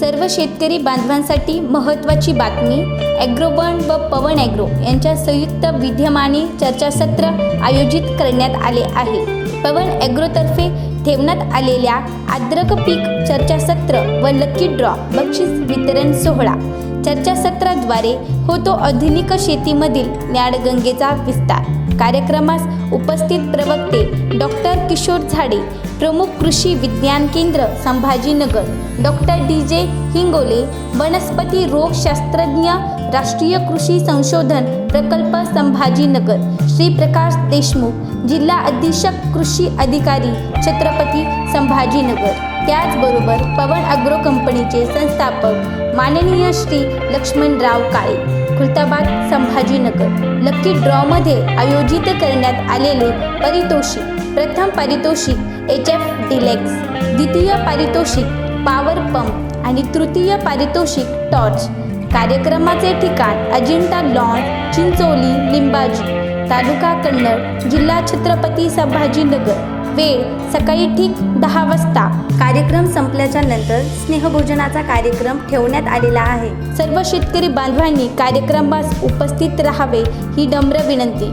सर्व शेतकरी बांधवांसाठी महत्त्वाची बातमी ॲग्रोबन व पवन ॲग्रो यांच्या संयुक्त विद्यमाने चर्चासत्र आयोजित करण्यात आले आहे. पवन ॲग्रोतर्फे ठेवण्यात आलेल्या आद्रक पीक चर्चासत्र व लकी ड्रॉ बक्षीस वितरण सोहळा चर्चासत्राद्वारे होतो आधुनिक शेतीमधील ज्ञानगंगेचा विस्तार. कार्यक्रमास उपस्थित प्रवक्ते डॉक्टर किशोर झाडे प्रमुख कृषी विज्ञान केंद्र Sambhajinagar doctor D J Hingole वनस्पती रोगशास्त्रज्ञ राष्ट्रीय कृषी संशोधन प्रकल्प संभाजीनगर श्री प्रकाश देशमुख जिल्हा अधीक्षक कृषी अधिकारी छत्रपती संभाजीनगर. त्याचबरोबर पवन अग्रो कंपनीचे संस्थापक माननीय श्री लक्ष्मणराव काळे. खुलताबाद संभाजीनगर. लकी ड्रॉमध्ये आयोजित करण्यात आलेले पारितोषिक. प्रथम पारितोषिक एच एफ डिलेक्स द्वितीय पारितोषिक पॉवर पंप आणि तृतीय पारितोषिक टॉर्च कार्यक्रमाचे ठिकाण अजिंठा लॉन चिंचोली लिंबाजी. तालुका कन्नड जिल्हा छत्रपती संभाजीनगर. वेळ सकाळी ठीक दहा वाजता. कार्यक्रम संपल्याच्या नंतर स्नेहभोजनाचा कार्यक्रम ठेवण्यात आलेला आहे. सर्व शेतकरी बांधवांनी कार्यक्रमास उपस्थित राहावे ही नम्र विनंती.